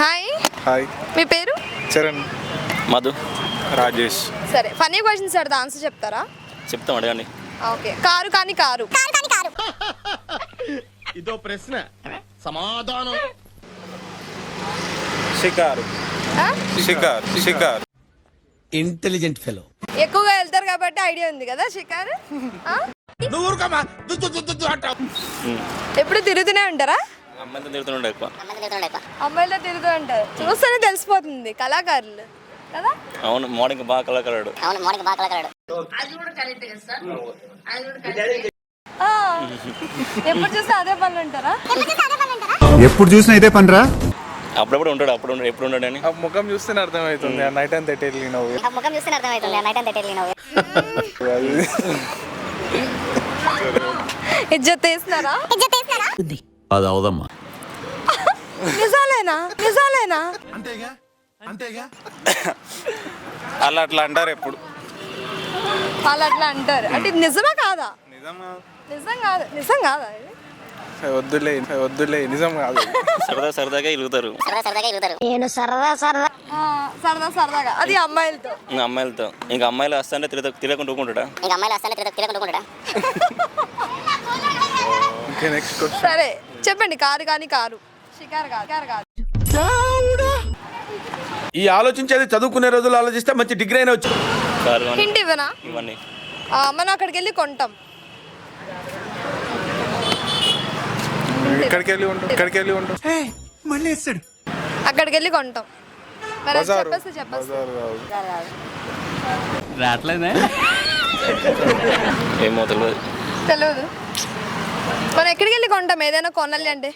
Hi. Hi. మీ పేరు? చరణ్. మధు. రాజేష్. సరే funny questions అడితే ఆన్సర్ చెప్తారా? చెప్తాం అడగండి. ఓకే. కారు కానీ కారు. ఇదో ప్రశ్న. సమాధానం. షికారు? షికార్ షికార్. ఇంటెలిజెంట్ ఫెలో ఎక్కువగా వెళ్తారు కాబట్టి ఐడియా ఉంది కదా షికారు? ఎప్పుడు తిరుగుతూనే ఉంటారా? అమ్మాయితో తిరుగుతుండే ఎక్కువ. అమ్మాయిలో తిరుగుతూ ఉంటారు చూస్తేనే తెలిసిపోతుంది కళాకారులు కదా? అవును మార్నింగ్ బాగా కలకలాడు ఆ. ఎప్పుడు చూస్తే అదే పనులు ఉంటారా? ఎప్పుడు చూసినా ఇదే పనిరా? అప్పుడప్పుడు ఉంటాడు అప్పుడు ఎప్పుడు ఉండడు అని. ముఖం చూస్తేనే అర్థమవుతుంది ఆ నైట్ అంతా ఎటు వెళ్ళినావు? ముఖం చూస్తే అర్థమవుతుంది నైట్ అంతా తెలియను అది. ఇజ్జత్ వేస్తున్నారా అది అవదమ్మా నిజాలేనా? నిజాలేనా? అంతేగా? అంతేగా? అలా అట్లా అంటారు ఎప్పుడు. వాళ్ళు అట్లా అంటారు. అంటే ఇది నిజమా కాదా? నిజమా? నిజం కాదు. నిజం కాదా ఇది? వద్దులే వద్దులే నిజం కాదు సరదా సరదాగా ఇరుగుతారు సరదా సరదాగా ఎగురుతారు నేను సరదా సరదా. ఆ, సరదా సరదాగా. అది అమ్మాయిలతో. ఇంకా అమ్మాయిలతో. ఇంకా అమ్మాయిలు వస్తుంటే తిరగ తిరగకుండా ఊరుకుంటాడా ఇంకా అమ్మాయిలు వస్తానే తిరగ తిరగకుండా ఇంకా నెక్స్ట్ క్వశ్చన్ సరే. చెప్పండి కారు కానీ కారు. షికారు కాదు ఈ ఆలోచించేది చదువుకునే రోజులు ఆలోచిస్తే మంచి డిగ్రీ అయినా వచ్చు హింట్ ఇవ్వనా? ఇవన్నీ ఆ, మనం అక్కడికి వెళ్ళి కొంటాం. ఇక్కడికి వెళ్ళి ఉంటాం ఇక్కడికి వెళ్ళి ఉంటాం మళ్ళీ వేస్తాడు అక్కడికి వెళ్ళి కొంటాం. మరి అది బజారు చెప్పేస్తే చెప్పేస్తే. బజారు కాదు. రావట్లేదే? ఏమో తెలియదు తెలియదు మనం ఎక్కడికి వెళ్ళి కొంటాం? ఏదైనా కొనాలి అంటే.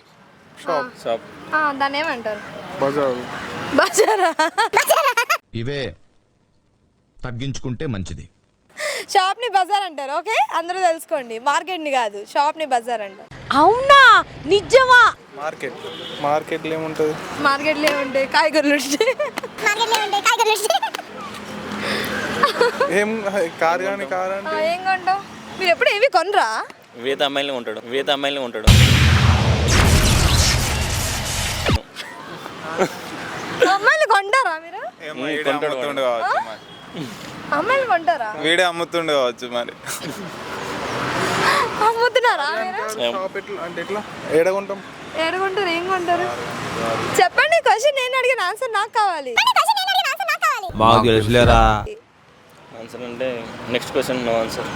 షాప్. షాప్. ఆ, దాన్ని ఏమంటారు? బజారు. బజారా? ఇవే తగ్గించుకుంటే మంచిది. షాప్ని బజార్ అంటారు ఓకే? అందరూ తెలుసుకోండి. మార్కెట్ని కాదు షాప్ని బజార్ అంటారు. అవునా? నిజమా? మార్కెట్. మార్కెట్లో ఏముంటుంది? మార్కెట్లో ఏముంటాయి? కాయగూరలు ఉంటాయి. ఏం కార్ కానీ కార్ అంటే ఏం కొంటాం మీరు ఎప్పుడు ఏవి కొనరా? వేత అమ్మాయిలనే ఉంటాడు. వేత అమ్మాయిలనే ఉంటాడు. అమ్మాయిలు కొంటారా మీరు? ఏమో ఈడే అమ్ముతుండే కావచ్చు మరి. అమ్మాయిలు కొంటారా? వీడే అమ్ముతుండే కావచ్చు మరి. అమ్ముతున్నారా మీరు? షాప్ ఎట్లా అంటే ఎట్లా? ఏడ కొంటాం? ఏడు కొంటారు ఏం కొంటారు? చెప్పండి క్వశ్చన్ నేను అడిగిన ఆన్సర్ నాకు కావాలి. మాకు తెలుసులేరా? ఆన్సర్ అంటే నెక్స్ట్ క్వశ్చన్ నో ఆన్సర్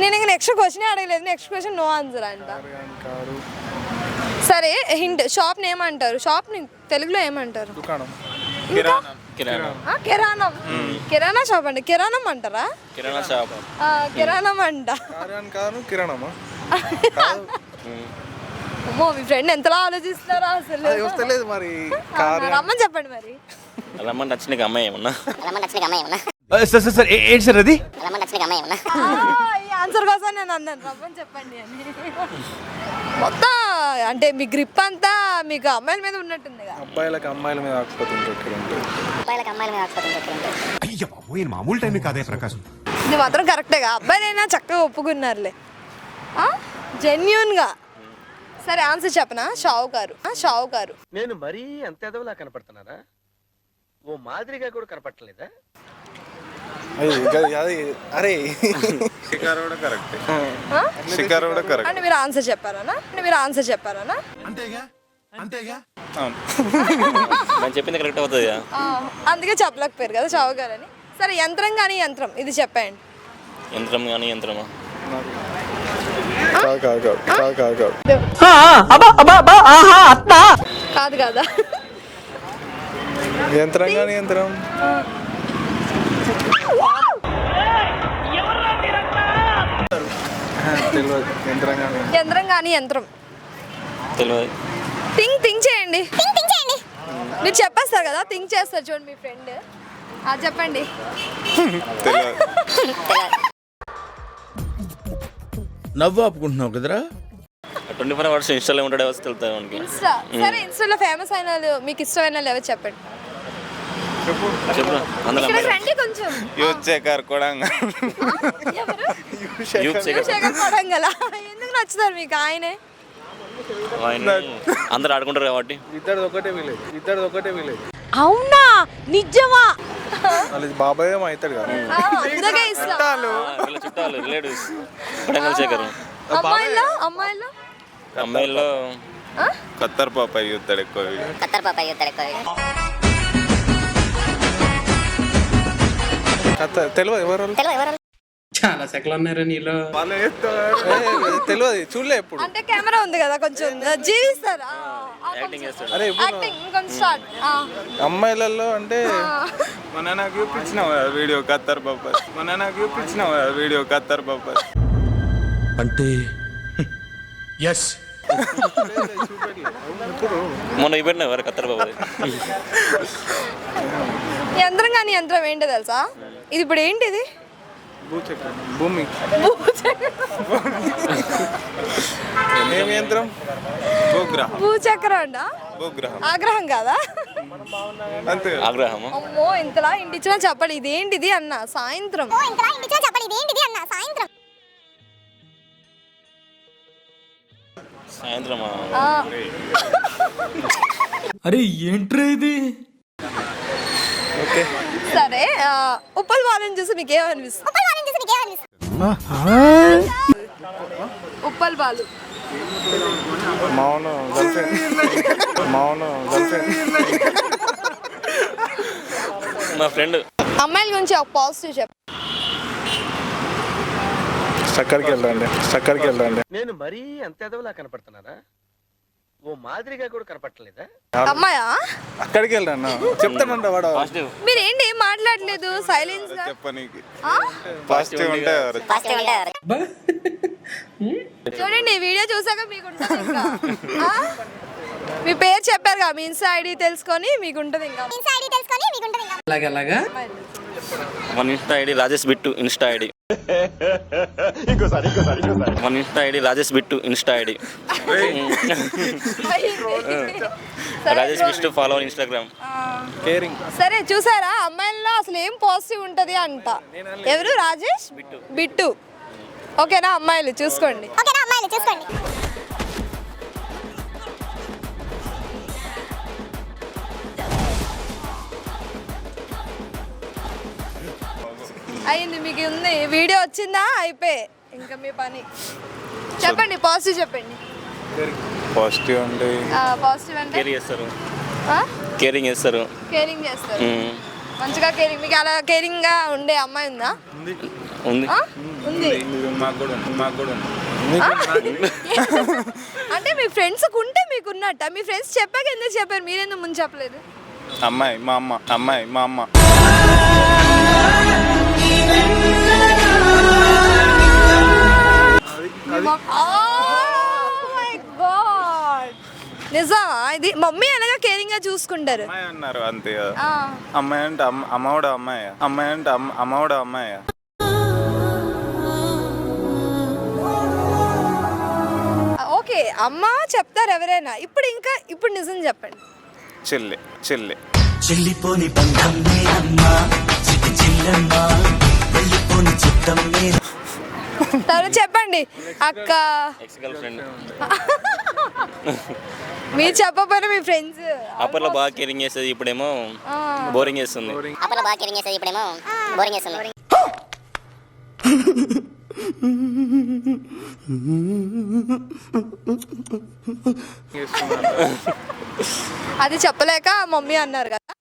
నేను ఇంక నెక్స్ట్ క్వశ్చన్ అడగలేదు. నెక్స్ట్ క్వశ్చన్ నో ఆన్సర్ అంట. సరే హింట్ షాప్ని ఏమంటారు? షాప్ని తెలుగులో ఏమంటారు? దుకాణం. ఇంకా? కిరాణా. ఆ, కిరాణం. కిరాణా షాప్ అండి కిరాణం అంటారా? కిరాణా షాప్ ఆ, కిరాణం అంట. కిరాణమా? అమ్మో మీ ఫ్రెండ్ ఎంతలా ఆలోచిస్తున్నారా అసలు. వస్తలేదు మరి? రమ్మని చెప్పండి మరి. రమ్మని నచ్చిన అమ్మాయి ఏమన్నా? రమ్మని నచ్చిన అమ్మాయి ఉన్నా సార్ సార్ సార్ ఏంటి సార్ అది? ఆన్సర్ కోసం నేను అన్నాను. రమ్మని చెప్పండి అని. మొత్తం అంటే మీ గ్రిప్ అంతా మీకు అమ్మాయిల మీద ఉన్నట్టుంది అబ్బాయిలకు అమ్మాయిల మీద అమ్మాయిలకు అమ్మాయిల మీద అయ్య బాబోయ్ మామూలు టైం కాదే ప్రకాశం. ఇది మాత్రం కరెక్టేగా అబ్బాయిలైనా చక్కగా ఒప్పుకున్నారులే. జెన్యున్గా సరే ఆన్సర్ చెప్పనా? షావుకారు. ఆ, షావుకారు. నేను మరీ అంత ఎదవలా కనపడుతున్నారా ఓ మాదిరిగా కూడా కనపడలేదా అది అరే. షికారు కూడా కరెక్ట్. ఆ? షికారు కూడా కరెక్ట్. అంటే మీరు ఆన్సర్ చెప్పారనా? అంటే మీరు ఆన్సర్ చెప్పారనా? అంతేగా? అంతేగా? అవును. నేను చెప్పింది కరెక్ట్ అవుతుంది అందుకే చెప్పలేకపోయారు కదా అని సరే యంత్రం కానీ యంత్రం ఇది చెప్పండి యంత్రం కానీ యంత్రమా? కాదు కాదు కాదు కాదు కాదు కాదు. కాదు కదా. యంత్రం కానీ యంత్రం. యంత్రం కానీ? యంత్రం థింక్ థింక్ చేయండి. మీరు చెప్పేస్తారు కదా థింక్ చేస్తారు చూడండి మీ ఫ్రెండ్. చెప్పండి. తెలియదు నవ్వు ఆపుకుంటున్నావు కదరా? ట్వంటీ ఫోర్ అవర్స్ ఇన్స్టాలో ఉంటాడే వస్తే మనకి. ఇన్స్టా? సరే ఇన్స్టాలో ఫేమస్ అయిన వాళ్ళు మీకు ఇష్టమైన వాళ్ళు ఎవరు చెప్పండి? చెప్పు. చెప్పు. అందులో ఇక్కడ అమ్మాయి రండి కొంచెం. యూత్ శేఖర్ కూడా ఎవరు? యూత్ శేఖర్ శేఖర్ కొడంగల. ఎందుకు నచ్చుతారు మీకు ఆయనే? ఆయన. అందరు ఆడుకుంటారు కాబట్టి. ఇద్దరిది ఒకటే విలేజ్. ఇద్దరిది ఒకటే విలేజ్. అవునా? నిజమా? బాబాయ్ ఏమో అవుతాడు కదా. ఆ, అందుకే ఇష్టం ఆ, వీళ్ళ చుట్టాలు రిలేటివ్స్ కొడంగల్ శేఖర్. అమ్మాయిలో అమ్మాయిలో అమ్మాయిల్లో? కత్తర్ పాప ఎక్కువ. కత్తర్ పాప అయ్యుతాడు ఎక్కువ తెలియదు ఎవరు వాళ్ళు? ఎవరు వాళ్ళే చెప్తారు. ఏ, తెలియదు చూడలే ఎప్పుడు. అంటే కెమెరా ఉంది కదా కొంచెం. జీవిస్తారా? అరే ఇప్పుడు యాక్టింగ్ కొంచెం స్టార్ట్ అమ్మాయిలలో అంటే మొన్న నాకు చూపించినావు కదా వీడియో కత్తర్ పాప మొన్న నాకు చూపించినావు కదా వీడియో కత్తర్ పాప అంటే ఎస్ మొన్న ఇవి పెట్టినా ఎవరు కత్తర్ బాబు యంత్రం కానీ యంత్రం ఏంటో తెలుసా? ఇది ఇప్పుడు ఏంటిది? భూచక్రం. భూమి యంత్రం భూగ్రహం. భూచక్రం ఆగ్రహం కాదా? అంతే ఆగ్రహము? అమ్మో ఇంతలా ఇంటిచ్చినా చెప్పాలి. ఇదేంటిది అన్న? సాయంత్రం. చెప్పండి ఇదేంటిది అన్న? సాయంత్రం. సాయంత్రమా? అరే ఏంట్రా ఇది? ఓకే. సరే ఉప్పల్ వాళ్ళని చూసి మీకు ఏమనిపిస్తుంది? ఉప్పల్ బాలు. మౌనం మౌనం ఫ్రెండ్. అమ్మాయిల గురించి ఒక పాజిటివ్ చెప్పు. చక్కరికి వెళ్ళండి చక్కరికి వెళ్ళండి నేను మరీ అంత ఎదవలా కనపడుతున్నారా ఓ మాదిరిగా కూడా కనపడలేదా అమ్మాయా? అక్కడికి వెళ్ళండి చెప్తానంట వాడు. పాజిటివ్ మీరు ఏంటి ఏం మాట్లాడలేదు? సైలెన్స్గా? చెప్పనీకి. ఆ? పాజిటివ్ ఉంటే ఎవరు? చూడండి ఈ వీడియో చూసాక మీకు ఉంటుంది ఇంకా. ఆ? మీ పేరు చెప్పారు కదా మీ ఇన్స్టా ఐడి తెలుసుకొని మీకు ఉంటుంది ఇంకా. తెలుసుకొని మీకు ఉంటుంది మన insta ID Rajesh Bittu insta ID మన insta ID Rajesh Bittu insta ID. Rajesh Bittu follow Instagram caring సరే చూసారా? అమ్మాయిల్లో అసలు ఏం పాజిటివ్ ఉంటది అంట. ఎవరు? రాజేష్? బిట్టు. ఓకేనా? అమ్మాయిలు చూసుకోండి. ఓకేనా? అమ్మాయిలు చూసుకోండి. అయింది మీకు ఉంది. వీడియో వచ్చిందా? అయిపోయి. ఇంకా మీ పని. చెప్పండి పాజిటివ్ చెప్పండి. పాజిటివ్ అంటే? పాజిటివ్ అంటే? కేర్ చేస్తారు. కేరింగ్ చేస్తారు. కేరింగ్ చేస్తారు. మంచిగా కేరింగ్ మీకు అలా కేరింగ్గా ఉండే అమ్మాయి ఉందా? ఉంది. ఆ? ఉంది. మాకు కూడా ఉంది, మాకు కూడా ఉంది. అంటే మీ ఫ్రెండ్స్ ఉంటే మీకు ఉన్నట్ట. మీ ఫ్రెండ్స్ చెప్పాక ఎందుకు చెప్పారు? మీరెందుకు ముందు చెప్పలేదు? అమ్మాయి మా అమ్మ. అమ్మాయి మా అమ్మ. Oh my God. నిజమా? ఇది మమ్మీ అనగా కేరింగ్గా చూసుకుంటారు. అమ్మాయి అన్నారు అంతే కదా. ఆ, అమ్మాయి అంటే అమ్మ అమ్మవాడు అమ్మాయి. అమ్మాయి అంటే అమ్మ అమ్మవాడు అమ్మాయి. ఓకే అమ్మ చెప్తారు ఎవరైనా. ఇప్పుడు ఇంకా ఇప్పుడు నిజం చెప్పండి. చెల్లి చెల్లి. చెల్లిపోని బంధం నేనమ్మా. చిటి చిల్లమ్మా. వెళ్ళిపోని చిత్తం నేను తర్వాత చెప్పండి అక్క. ఎక్స్ గర్ల్ ఫ్రెండ్ మీరు చెప్పకపోయినా మీ ఫ్రెండ్స్ అప్పట్లో బాగా కేరింగ్ చేసేది ఇప్పుడేమో బోరింగ్ చేస్తుంది. అప్పట్లో బాగా కేరింగ్ చేసేది ఇప్పుడేమో బోరింగ్ చేస్తుంది. అది చెప్పలేక మమ్మీ అన్నారు కదా.